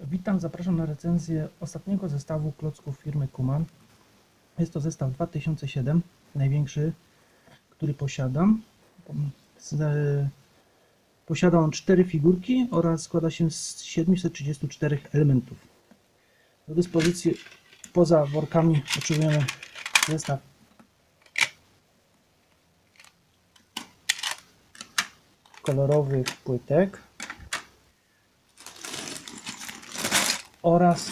Witam, zapraszam na recenzję ostatniego zestawu klocków firmy Kuman. Jest to zestaw 2007, największy, który posiadam. E, posiada on 4 figurki oraz składa się z 734 elementów. Do dyspozycji poza workami otrzymujemy zestaw kolorowych płytek oraz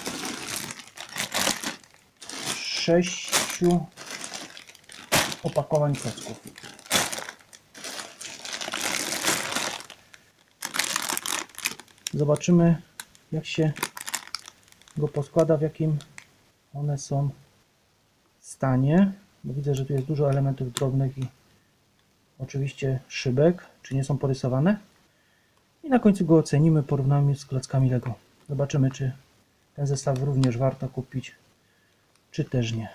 sześciu opakowań klocków. Zobaczymy jak się go poskłada, w jakim one są stanie. Bo widzę, że tu jest dużo elementów drobnych i oczywiście szybek, czy nie są porysowane. I na końcu go ocenimy, porównamy z klockami Lego. Zobaczymy, czy ten zestaw również warto kupić, czy też nie.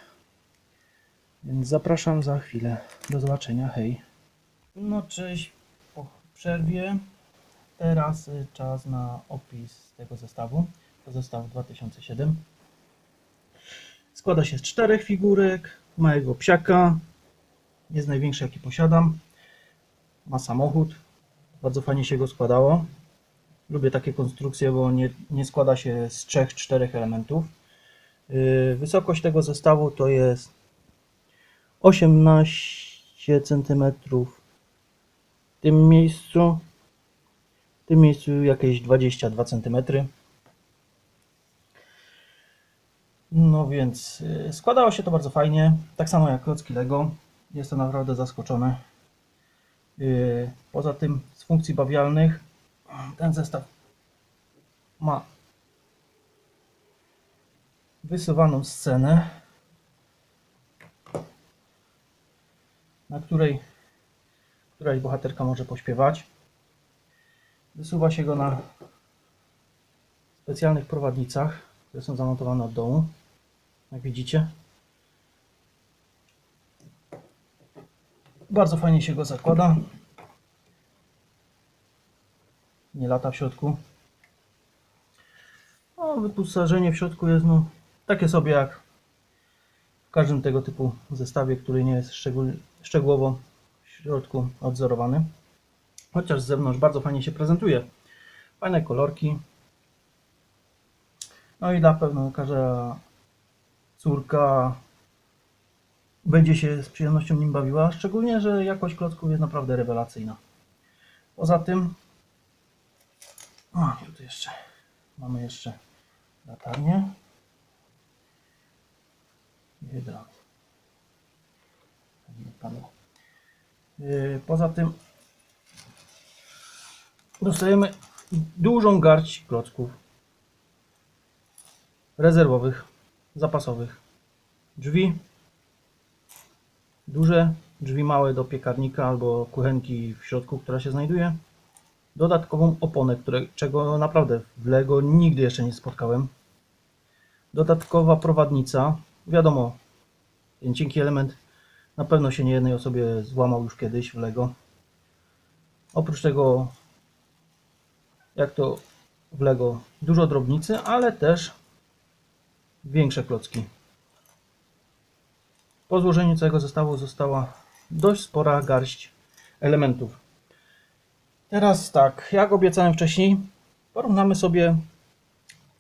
Więc zapraszam za chwilę. Do zobaczenia. Hej. No cześć. Po przerwie. Teraz y, czas na opis tego zestawu. To zestaw 2007. Składa się z czterech figurek, małego psiaka. Jest największy jaki posiadam. Ma samochód. Bardzo fajnie się go składało. Lubię takie konstrukcje, bo nie, nie składa się z trzech, czterech elementów. Yy, Wysokość tego zestawu to jest 18 cm w tym miejscu, w tym miejscu jakieś 22 cm. No więc yy, składało się to bardzo fajnie, tak samo jak klocki Lego. Jestem naprawdę zaskoczony. Poza tym z funkcji bawialnych ten zestaw ma wysuwaną scenę, na której któraś bohaterka może pośpiewać. Wysuwa się go na specjalnych prowadnicach, które są zamontowane od dołu, jak widzicie. Bardzo fajnie się go zakłada. Nie lata w środku. No, wyposażenie w środku jest no, takie sobie jak w każdym tego typu zestawie, który nie jest szczegół, szczegółowo w środku odzorowany. Chociaż z zewnątrz bardzo fajnie się prezentuje. Fajne kolorki. No i na pewno każda córka będzie się z przyjemnością nim bawiła, szczególnie, że jakość klocków jest naprawdę rewelacyjna. Poza tym, o, tu jeszcze mamy jeszcze latarnię. Hydrant. Yy, Poza tym dostajemy dużą garść klocków rezerwowych, zapasowych. Drzwi duże, drzwi małe do piekarnika albo kuchenki w środku, która się znajduje. Dodatkową oponę, które, czego naprawdę w Lego nigdy jeszcze nie spotkałem. Dodatkowa prowadnica. Wiadomo, ten cienki element na pewno się nie jednej osobie złamał już kiedyś w Lego. Oprócz tego, jak to w Lego, dużo drobnicy, ale też większe klocki. Po złożeniu całego zestawu została dość spora garść elementów. Teraz tak, jak obiecałem wcześniej, porównamy sobie,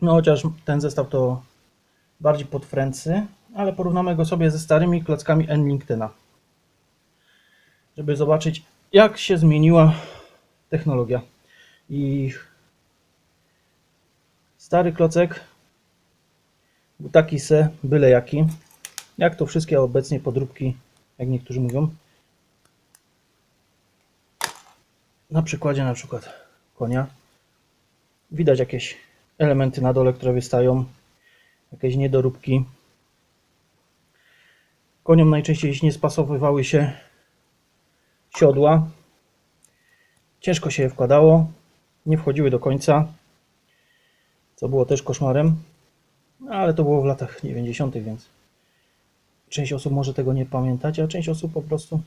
no chociaż ten zestaw to bardziej podfręcy, ale porównamy go sobie ze starymi klockami Enlingtona. Żeby zobaczyć, jak się zmieniła technologia. I stary klocek był taki se, byle jaki. Jak to wszystkie obecnie podróbki, jak niektórzy mówią. Na przykładzie na przykład konia. Widać jakieś elementy na dole, które wystają. Jakieś niedoróbki. Koniom najczęściej nie spasowywały się siodła. Ciężko się je wkładało. Nie wchodziły do końca. Co było też koszmarem. No, ale to było w latach 90., więc część osób może tego nie pamiętać, a część osób po prostu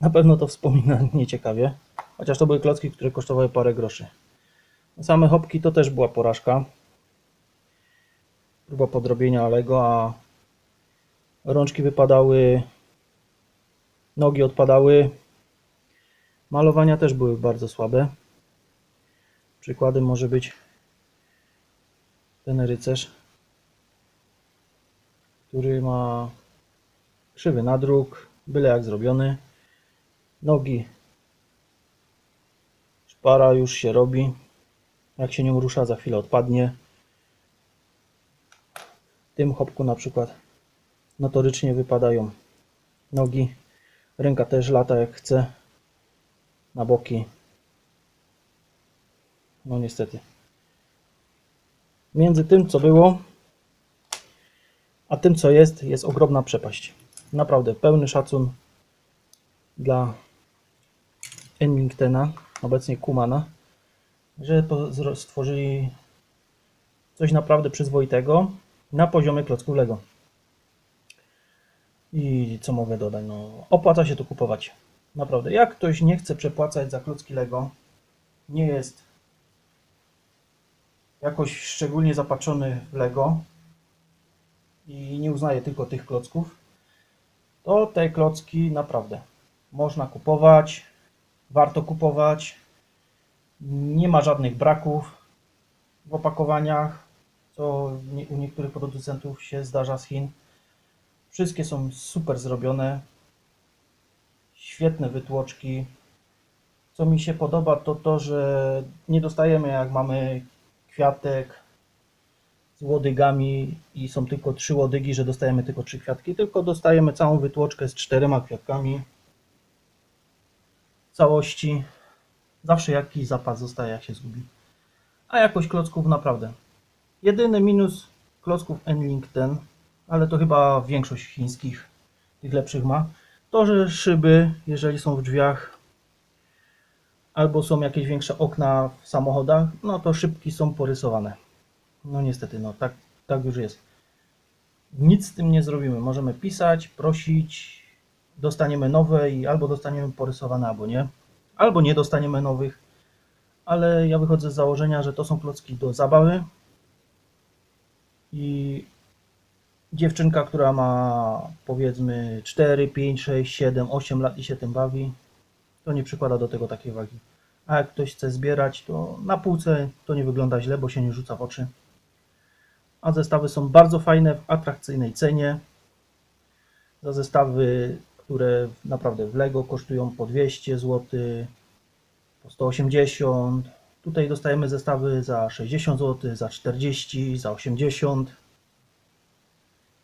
na pewno to wspomina nieciekawie. Chociaż to były klocki, które kosztowały parę groszy. Same hopki to też była porażka. Próba podrobienia Lego, a rączki wypadały, nogi odpadały. Malowania też były bardzo słabe. Przykładem może być ten rycerz, który ma krzywy nadruk, byle jak zrobiony. Nogi. Szpara już się robi. Jak się nią rusza, za chwilę odpadnie. W tym hopku na przykład notorycznie wypadają nogi. Ręka też lata jak chce. Na boki. No niestety. Między tym, co było, a tym, co jest, jest ogromna przepaść. Naprawdę pełny szacun dla Enningtona, obecnie Kumana, że stworzyli coś naprawdę przyzwoitego na poziomie klocków Lego. I co mogę dodać? No, opłaca się to kupować. Naprawdę. Jak ktoś nie chce przepłacać za klocki Lego, nie jest jakoś szczególnie zapatrzony w Lego i nie uznaje tylko tych klocków, to te klocki naprawdę można kupować, warto kupować. Nie ma żadnych braków w opakowaniach, co u niektórych producentów się zdarza z Chin. Wszystkie są super zrobione, świetne wytłoczki. Co mi się podoba, to to, że nie dostajemy jak mamy kwiatek z łodygami i są tylko trzy łodygi, że dostajemy tylko trzy kwiatki, tylko dostajemy całą wytłoczkę z czterema kwiatkami w całości. Zawsze jakiś zapas zostaje, jak się zgubi. A jakość klocków naprawdę. Jedyny minus klocków N-Link ten, ale to chyba większość chińskich tych lepszych ma, to że szyby, jeżeli są w drzwiach albo są jakieś większe okna w samochodach, no to szybki są porysowane. No niestety, no tak, tak już jest. Nic z tym nie zrobimy. Możemy pisać, prosić, dostaniemy nowe i albo dostaniemy porysowane, albo nie. Albo nie dostaniemy nowych. Ale ja wychodzę z założenia, że to są klocki do zabawy. I dziewczynka, która ma powiedzmy 4, 5, 6, 7, 8 lat i się tym bawi, to nie przykłada do tego takiej wagi. A jak ktoś chce zbierać, to na półce to nie wygląda źle, bo się nie rzuca w oczy. A zestawy są bardzo fajne, w atrakcyjnej cenie. Za zestawy, które naprawdę w Lego kosztują po 200 zł, po 180. Tutaj dostajemy zestawy za 60 zł, za 40, za 80.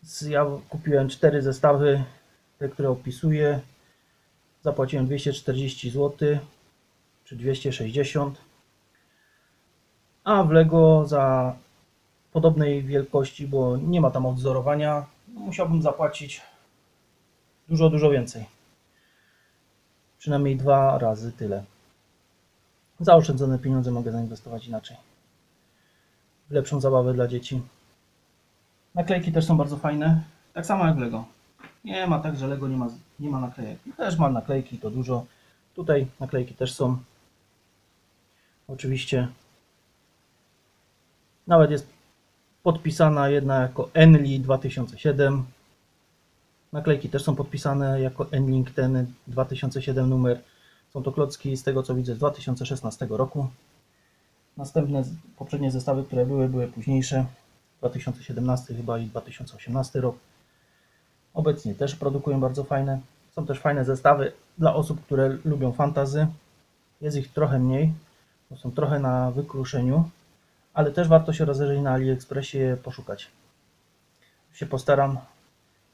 Z- Ja kupiłem cztery zestawy, te, które opisuję. Zapłaciłem 240 zł, czy 260. A w Lego za podobnej wielkości, bo nie ma tam odzorowania, musiałbym zapłacić dużo, dużo więcej. Przynajmniej dwa razy tyle. Zaoszczędzone pieniądze mogę zainwestować inaczej. W lepszą zabawę dla dzieci. Naklejki też są bardzo fajne. Tak samo jak Lego. Nie ma tak, że Lego nie ma, nie ma naklejek. Też ma naklejki, to dużo. Tutaj naklejki też są. Oczywiście. Nawet jest podpisana jedna jako Enli 2007. Naklejki też są podpisane jako Enlink ten 2007 numer. Są to klocki z tego co widzę z 2016 roku. Następne poprzednie zestawy, które były, były późniejsze. 2017 chyba i 2018 rok. Obecnie też produkują bardzo fajne. Są też fajne zestawy dla osób, które lubią fantazy. Jest ich trochę mniej, bo są trochę na wykruszeniu, ale też warto się rozejrzeć na AliExpressie poszukać. Się postaram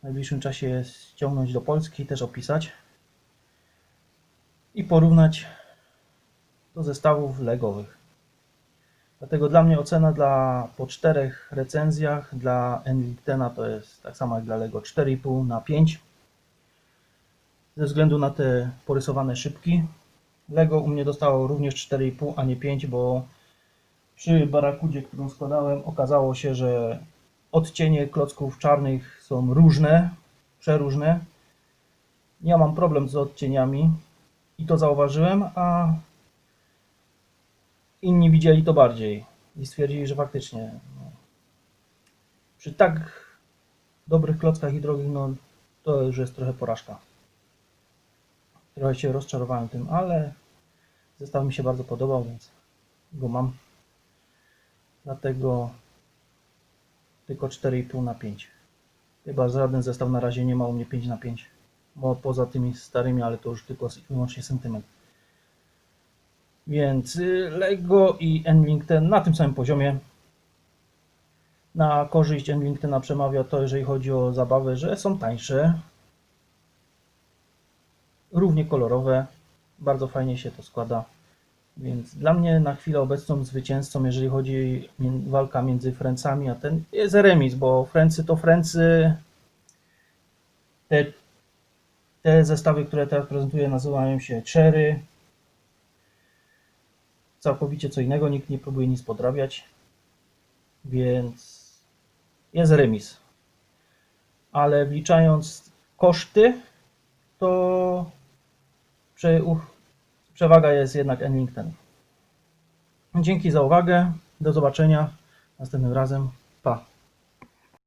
w najbliższym czasie ściągnąć do Polski, też opisać i porównać do zestawów legowych. Dlatego dla mnie ocena dla po czterech recenzjach dla Nviktena to jest tak samo jak dla Lego 4,5 na 5. Ze względu na te porysowane szybki. Lego u mnie dostało również 4,5, a nie 5, bo przy barakudzie, którą składałem, okazało się, że odcienie klocków czarnych są różne, przeróżne. Ja mam problem z odcieniami i to zauważyłem, a inni widzieli to bardziej i stwierdzili, że faktycznie no, przy tak dobrych klockach i drogich, no to już jest trochę porażka. Trochę się rozczarowałem tym, ale zestaw mi się bardzo podobał, więc go mam. Dlatego tylko 4,5 na 5. Chyba żaden zestaw na razie nie ma u mnie 5 na 5. Bo poza tymi starymi, ale to już tylko wyłącznie sentyment. Więc y, Lego i Enlink ten na tym samym poziomie. Na korzyść Enlingtona przemawia to, jeżeli chodzi o zabawę, że są tańsze, równie kolorowe, bardzo fajnie się to składa. Więc dla mnie na chwilę obecną zwycięzcą, jeżeli chodzi o walka między Francami, a ten jest remis, bo Francy to Francy. Te, te zestawy, które teraz prezentuję, nazywają się Cherry. Całkowicie co innego, nikt nie próbuje nic podrabiać. Więc jest remis. Ale wliczając koszty, to przewaga jest jednak Enlington. Dzięki za uwagę. Do zobaczenia następnym razem.